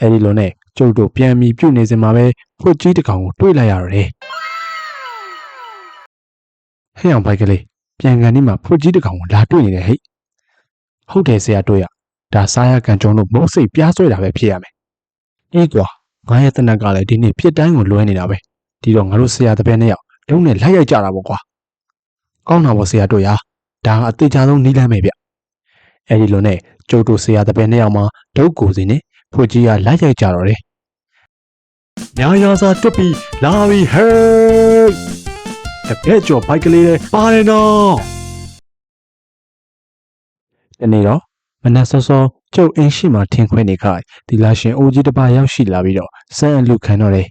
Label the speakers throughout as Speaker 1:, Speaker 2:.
Speaker 1: အဲဒီလိုနဲ့ကျုပ်တို့ပြန်ပြီးပြုတ်နေစင်မှာပဲဖွတ်ကြီးတစ်ကောင်ကိုတွေ့လိုက်ရတော့တယ်ဟဲ့အောင်ဘိုက်ကလေးပြန်ကန်ဒီမှာဖွတ်ကြီးတစ်ကောင်ကိုလာတွေ့နေတယ်ဟဲ့ဟုတ်တယ်ဆရာတွေ့ရဒါစားရကန်ကျုံတို့မုတ်စိတ်ပြားဆွဲတာပဲဖြစ်ရမယ်အေးကွာငါရဲ့တနက်ကလည်းဒီနေ့ပြစ်တိုင်းကိုလွှဲနေတာပဲဒီတော့ငါတို့ဆရာတပည့်နှစ်ယောက်တုံးနဲ့လိုက်ရိုက်ကြတာပေါ့ကွာကောင်းတာပေါ့ဆရာတွေ့ရဒါကအသေးချာဆုံးနီးလမ်းပဲဗျအဲဒီလိုနဲ့ကျုပ်တို့ဆရာတပည့်နှစ်ယောက်မှာဒုတ်ကိုစီနဲ့ ဖွတ်ကြီးကလိုက်ရိုက်ကြတော့တယ်ညာယာစာတွတ်ပြီးလာပြီဟဲ့တပည့်ကျော်ဘိုက်ကလေးလေးပါတယ်နော်ဒီနေ့တော့မနက်စောစောကျုပ်အင်းရှိမှထင်ခွဲနေခိုင်ဒီလာရှင်အိုကြီးတစ်ပါးရောက်ရှိလာပြီးတော့စံအလူခံတော့တယ်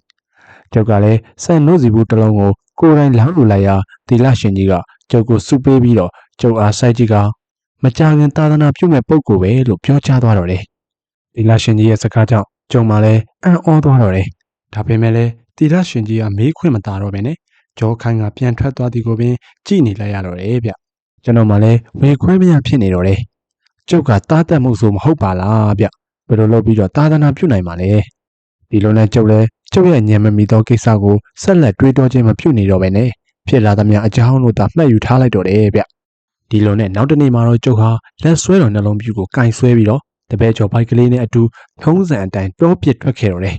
Speaker 1: ကျုပ်ကလည်းစံနှုတ်စီဘူးတစ်လုံးကိုကိုယ်တိုင်လောင်းလူလိုက်ရာဒီလာရှင်ကြီးကကျုပ်ကိုစုပေးပြီးတော့ကျုပ်အားစိုက်ကြီးကမကြခင်သာသနာပြုမဲ့ပုံကိုပဲလို့ပြောကြားသွားတော့တယ် ဒီလာရှင်ကြီးရဲ့စကားကြောင့်ကျုံမှလည်းအံ့ဩသွားတော့တယ်ဒါပေမဲ့လည်းတီရရှင်ကြီးကမေးခွင့်မတာတော့ဘဲနဲ့ဂျောခိုင်ကပြန်ထွက်သွားသည်ကိုပင်ကြည့်နေလိုက်ရတော့တယ်ဗျကျွန်တော်မှလည်းဝေခွဲမရဖြစ်နေတော့တယ်ကျုပ်ကတားတက်မှုဆိုမဟုတ်ပါလားဗျဘယ်လိုလုပ်ပြီးတော့တာသနာပြုနိုင်မှာလဲဒီလိုနဲ့ကျုပ်လည်းကျုပ်ရဲ့ညံမမီသောကိစ္စကိုဆက်လက်တွေးတောခြင်းမပြုနေတော့ဘဲနဲ့ဖြစ်လာသမျှအကြောင်းတို့သာမှတ်ယူထားလိုက်တော့တယ်ဗျဒီလိုနဲ့နောက်တစ်နေ့မှာတော့ကျုပ်ဟာလက်ဆွဲတော်နှလုံးပြူကိုကင်ဆွဲပြီးတော့ တပည့်ကျော်ဘိုက်ကလေးနဲ့အတူထုံးစံအတိုင်းတောပစ်ထွက်ခဲ့တော့တယ်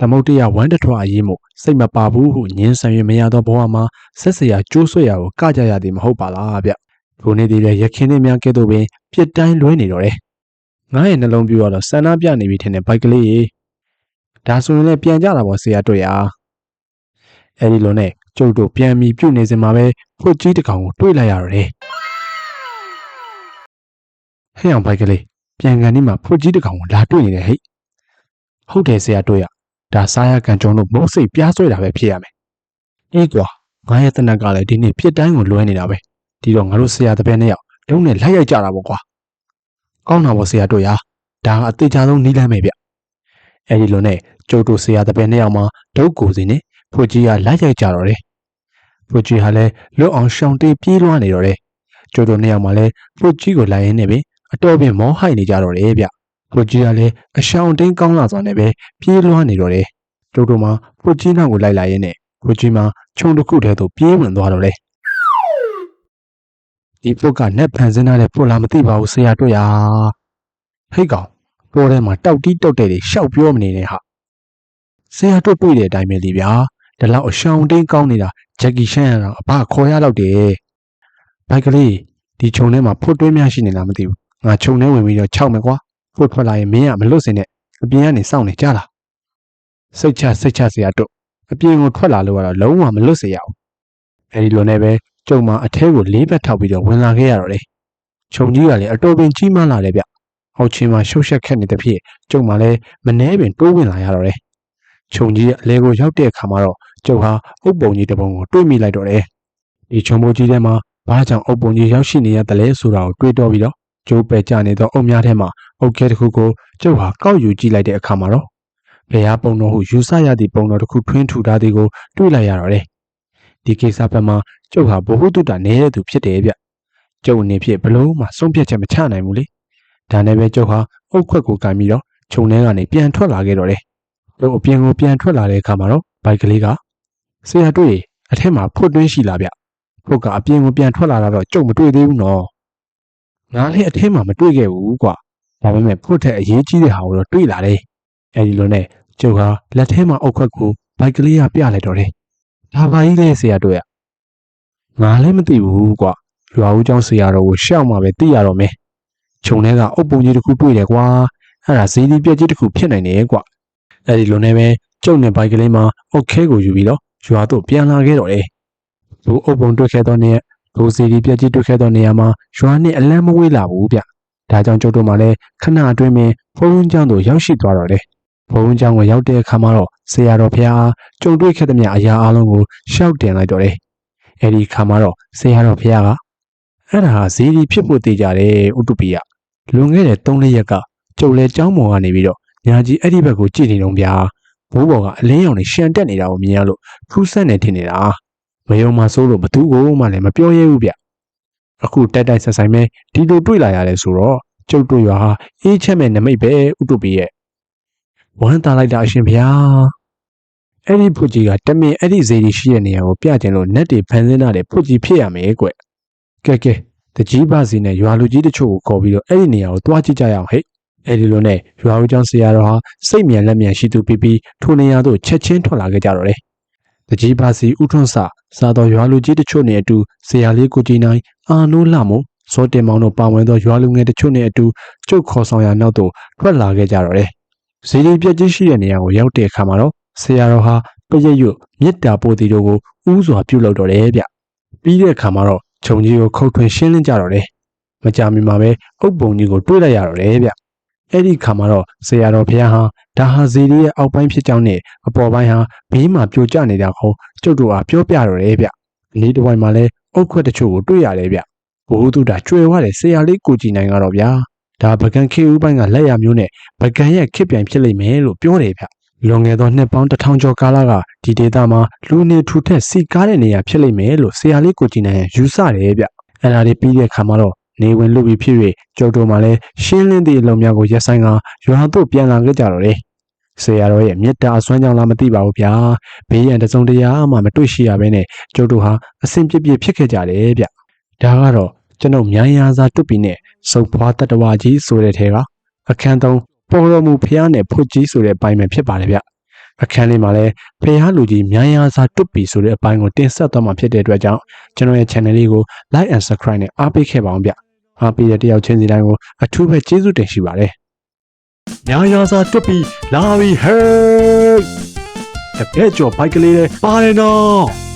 Speaker 1: သမုတ်တရဝမ်းတထွားအရေးမို့စိတ်မပါဘူးဟုညင်းဆန်၍မရသောဘဝမှာဆက်စရာကျိုးဆွဲရာကိုကကြရသည်မဟုတ်ပါလားဗျ။ကိုနေသည်လည်းရခင်နှင်းများကဲ့သို့ပင်ပြစ်တိုင်းလွဲနေတော့တယ်။ငါရဲ့နှလုံးပြတော့ဆန္ဒပြနေပြီထင်တဲ့ဘိုက်ကလေးရေ။ဒါဆိုရင်လည်းပြန်ကြတာပေါ့ဆရာတွေ့ရ။အဲဒီလိုနဲ့ကျုပ်တို့ပြန်ပြီးပြုတ်နေစင်မှာပဲဖွတ်ကြီးတစ်ကောင်ကိုတွေ့လိုက်ရတော့တယ်။ဟဲ့အောင်ဘိုက်ကလေး ပြန်ကန်ဒီမှာဖွတ်ကြီးတစ်ကောင်ကိုလာတွေ့နေတယ်ဟဲ့။ဟုတ်တယ်ဆရာတွေ့ရဒါစားရကန်ကျုံတို့မုတ်စိတ်ပြားဆွဲတာပဲဖြစ်ရမယ်။အေးကွာငါရဲ့တနက်ကလည်းဒီနေ့ပြစ်တိုင်းကိုလွှဲနေတာပဲ။ဒီတော့ငါတို့ဆရာတပည့်နှစ်ယောက်တုံးနဲ့လိုက်ရိုက်ကြတာပေါ့ကွာ။ကောင်းတာပေါ့ဆရာတို့ရာဒါကအသေးချာဆုံးနီးလမ်းပဲဗျ။အဲဒီလိုနဲ့ကျုပ်တို့ဆရာတပည့်နှစ်ယောက်မှာဒုတ်ကိုစီနဲ့ဖွကြီးကလိုက်ရိုက်ကြတော့တယ်။ဖွကြီးဟာလည်းလွတ်အောင်ရှောင်တေးပြေးလွှားနေတော့တယ်။ကျုပ်တို့နှစ်ယောက်မှာလည်းဖွကြီးကိုလိုက်ရင်းနဲ့ပဲ အတော်ပင်မောဟိုက်နေကြတော့တယ်ဗျ။ဖွကြီးကလည်းအရှောင်တင်းကောင်းလာစွာနဲ့ပဲပြေးလွှားနေတော့တယ်။ကျုပ်တို့မှာဖွကြီးနောက်ကိုလိုက်လာရင်းနဲ့ဖွကြီးမှာခြုံတစ်ခုတည်းသို့ပြေးဝင်သွားတော့လေဒီပုတ်ကနက်ဖန်စင်းထားတဲ့ပုတ်လားမသိပါဘူးဆရာတွေ့ရဟိတ်ကောင်ပေါ်ထဲမှာတောက်တီးတောက်တဲ့တွေရှောက်ပြောမနေနဲ့ဟာဆရာတို့တွေ့တဲ့အတိုင်းပဲလေဗျာဒီလောက်အရှောင်တင်းကောင်းနေတာဂျက်ကီရှန်ရတော့အဘခေါ်ရတော့တယ်ဘိုက်ကလေးဒီခြုံထဲမှာဖွတ်တွင်းများရှိနေလားမသိဘူး ငါခြုံထဲဝင်ပြီးတော့ခြောက်မယ်ကွာဖွတ်ထွက်လာရင်မင်းကမလွတ်စင်နဲ့အပြင်ကနေစောင့်နေကြလားစိတ်ချစိတ်ချစရာတို့အပြင်ကိုထွက်လာလို့ကတော့လုံးဝမလွတ်စေရအောင်အဲဒီလိုနဲ့ပဲကျုံမအထဲကိုလေးဘက်ထောက်ပြီးတော့ဝင်လာခဲ့ရတော့တယ်ခြုံကြီးကလည်းအတော်ပင်ကြီးမားလာတယ်ဗျအောက်ချင်းမှာရှုပ်ရှက်ခက်နေတဲ့ဖြစ်ကျုံမလည်းမနှဲပင်တိုးဝင်လာရတော့တယ်ခြုံကြီးကအလဲကိုရောက်တဲ့အခါမှာတော့ကျုပ်ဟာအုပ်ပုံကြီးတစ်ပုံကိုတွေးမိလိုက်တော့တယ်ဒီခြုံပုံကြီးထဲမှာဘာကြောင့်အုပ်ပုံကြီးရောက်ရှိနေရတယ်လဲဆိုတာကိုတွေးတော့ပြီးတော့ ကျိုးပဲကြနေသောအုပ်များထဲမှာအုပ်ခဲတစ်ခုကိုကျုပ်ဟာကောက်ယူကြည့်လိုက်တဲ့အခါမှာတော့ဘယ်ဟာပုံတော်ဟုယူဆရသည့်ပုံတော်တစ်ခုထွင်းထူထားသည်ကိုတွေ့လိုက်ရတော့တယ်။ဒီကိစ္စဘက်မှာကျုပ်ဟာဘ ഹു တုတနေတဲ့သူဖြစ်တယ်ဗျ။ကျုပ်အနေဖြင့်ဘလို့မှဆုံးဖြတ်ချက်မချနိုင်ဘူးလေ။ဒါနဲ့ပဲကျုပ်ဟာအုတ်ခွက်ကိုကန်ပြီးတော့ခြုံထဲကနေပြန်ထွက်လာခဲ့တော့တယ်။ကျုပ်အပြင်ကိုပြန်ထွက်လာတဲ့အခါမှာတော့ဘိုက်ကလေးကဆရာတွေ့ရင်အထက်မှာဖွတ်တွင်းရှိလာဗျ။ဖွတ်ကအပြင်ကိုပြန်ထွက်လာတော့ကျုပ်မတွေ့သေးဘူးနော်။ ငါလည်းအထက်မှာမတွေ့ခဲ့ဘူးကွာ။ဒါပေမဲ့ဖွတ်ထက်အရေးကြီးတဲ့ဟာကိုတော့တွေ့လာတယ်။အဲဒီလိုနဲ့ကျုပ်ဟာလက်ထဲမှာအုတ်ခွက်ကိုဘိုက်ကလေးကပြလိုက်တော့တယ်။ဒါပါကြီးလေဆရာတို့ရ။ငါလည်းမသိဘူးကွာ။ရွာဦးကျောင်းဆရာတော်ကိုရှောက်မှပဲသိရတော့မယ်။ခြုံထဲကအုတ်ပုံကြီးတစ်ခုတွေ့တယ်ကွာ။အဲ့ဒါဇီဒီပြက်ကြီးတစ်ခုဖြစ်နိုင်တယ်ကွာ။အဲဒီလိုနဲ့ပဲကျုပ်နဲ့ဘိုက်ကလေးမှာအုတ်ခဲကိုယူပြီးတော့ရွာသို့ပြန်လာခဲ့တော့တယ်။သူအုတ်ပုံတွေ့ခဲ့သောနေ့ ဒိုစီဒီပြက်ကြီးတွေ့ခဲ့သောနေရာမှာရွာနဲ့အလန်းမဝေးလာဘူးဗျ။ဒါကြောင့်ကျုပ်တို့မှလည်းခဏအတွင်းပင်ဖုန်းကျောင်းသို့ရောက်ရှိသွားတော့တယ်ဘုံကျောင်းကိုရောက်တဲ့အခါမှာတော့ဆရာတော်ဖះအားကြုံတွေ့ခဲ့သမျှအရာအလုံးကိုရှောက်တင်လိုက်တော့တယ်။အဲဒီအခါမှာတော့ဆရာတော်ဖះကအဲ့ဒါဟာဇီဒီဖြစ်ဖို့တည်ကြတယ်ဥတုပိယလွန်ခဲ့တဲ့3လရက်ကကျုပ်လဲကျောင်းပေါ်ကနေပြီးတော့ညာကြီးအဲ့ဒီဘက်ကိုကြည့်နေတော့ဗျာဘိုးဘော်ကအလင်းရောင်နဲ့ရှန်တက်နေတာကိုမြင်ရလို့ဖူးဆက်နေထင်နေတာ မယုံမှစိုးလို့ဘသူကိုမှလည်းမပြောရဲဘူးဗျအခုတက်တိုက်ဆက်ဆိုင်မဲဒီလိုတွေ့လာရတယ်ဆိုတော့ကျုပ်တို့ရွာဟာအေးချက်မဲ့နမိတ်ပဲဥတုပိယဝမ်းသာလိုက်တာအရှင်ဗျာအဲ့ဒီဖွကြီးကတမင်အဲ့ဒီဇေဒီရှိတဲ့နေရာကိုပြကျင်လို့နက်တွေဖန်ဆင်းတာတဲ့ဖွကြီးဖြစ်ရမယ်ကွကဲကဲတကြီးပါစီနဲ့ရွာလူကြီးတချို့ကိုခေါ်ပြီးတော့အဲ့ဒီနေရာကိုတွားကြည့်ကြရအောင်ဟဲ့အဲ့ဒီလိုနဲ့ရွာဦးကျောင်းဆရာတော်ဟာစိတ်မြန်လက်မြန်ရှိသူပြီးပြီးထိုနေရာသို့ချက်ချင်းထွက်လာခဲ့ကြတော့တယ် တကြီးပါစီဥထွန်းစစားတော်ရွာလူကြီးတချို့နဲ့အတူဆရာလေးကိုကြီးနိုင်အာနိုးလှမို့စောတင်မောင်တို့ပါဝင်သောရွာလူငယ်တချို့နဲ့အတူကျုပ်ခေါ်ဆောင်ရာနောက်သို့ထွက်လာခဲ့ကြတော့တယ်ဇီဒီပြက်ကြီးရှိတဲ့နေရာကိုရောက်တဲ့အခါမှာတော့ဆရာတော်ဟာပရက်ရွတ်မေတ္တာပို့တီတို့ကိုဥစွာပြုလုပ်တော့တယ်ဗျပြီးတဲ့အခါမှာတော့ခြုံကြီးကိုခုတ်ထွင်ရှင်းလင်းကြတော့တယ်မကြမီမှာပဲအုပ်ပုံကြီးကိုတွေးလိုက်ရတော့တယ်ဗျအဲ့ဒီခါမှာတော့ဆရာတော်ဘုရားဟာ ဒါဟာဇီဒီရဲ့အောက်ပိုင်းဖြစ်ကြောင်းနဲ့အပေါ်ပိုင်းဟာဘေးမှာပြိုကျနေတာကိုကျုပ်တို့အားပြောပြတော့တယ်ဗျအနည်းတစ်ဝိုက်မှာလဲအုတ်ခွက်တချို့ကိုတွေ့ရတယ်ဗျဘိုးသူတာကျွဲဝတဲ့ဆရာလေးကိုကြည်နိုင်ကတော့ဗျာဒါပကံခေဦးပိုင်းကလက်ရမျိုးနဲ့ပကံရဲ့ခစ်ပြိုင်ဖြစ်လိမ့်မယ်လို့ပြောတယ်ဗျလွန်ခဲ့သောနှစ်ပေါင်းတစ်ထောင်ကျော်ကာလကဒီဒေသမှာလူနေထူထက်စီကားတဲ့နေရာဖြစ်လိမ့်မယ်လို့ဆရာလေးကိုကြည်နိုင်ရယူဆတယ်ဗျအဲ့ဒါလေးပြီးတဲ့အခါမှာတော့ နေဝင်လူပြီးဖြစ်၍ကျုပ်တို့မှလည်းရှင်းလင်းသည့်အလုံးများကိုရက်ဆိုင်ကရွာသို့ပြန်လာခဲ့ကြတော့တယ်ဆရာတော်ရဲ့မေတ္တာအစွမ်းကြောင့်လားမသိပါဘူးဗျာဘေးရန်တစ်စုံတရာမှမတွေ့ရှိရဘဲနဲ့ကျုပ်တို့ဟာအစဉ်ပြည့်ပြည့်ဖြစ်ခဲ့ကြတယ်ဗျဒါကတော့ကျွန်ုပ်မြိုင်ရာစာတွတ်ပြီးနဲ့စုပ်ဖွားတတဝါကြီးဆိုတဲ့ထဲကအခန်းသုံးပေါ်တော်မူဖျားနဲ့ဖွတ်ကြီးဆိုတဲ့အပိုင်းပဲဖြစ်ပါတယ်ဗျအခန်းလေးမှာလည်းဖျားလူကြီးမြိုင်ရာစာတွတ်ပြီးဆိုတဲ့အပိုင်းကိုတင်ဆက်သွားမှာဖြစ်တဲ့အတွက်ကြောင့်ကျွန်တော်ရဲ့ channel လေးကို like and subscribe နဲ့အားပေးခဲ့ပါအောင်ဗျ အားပေးတဲ့တယောက်ချင်းစီတိုင်းကိုအထူးပဲကျေးဇူးတင်ရှိပါတယ်ညာရာစာတွတ်ပြီးလာပြီဟဲ့တကယ်ကြော်ဘိုက်ကလေးလေးပါတယ်နော်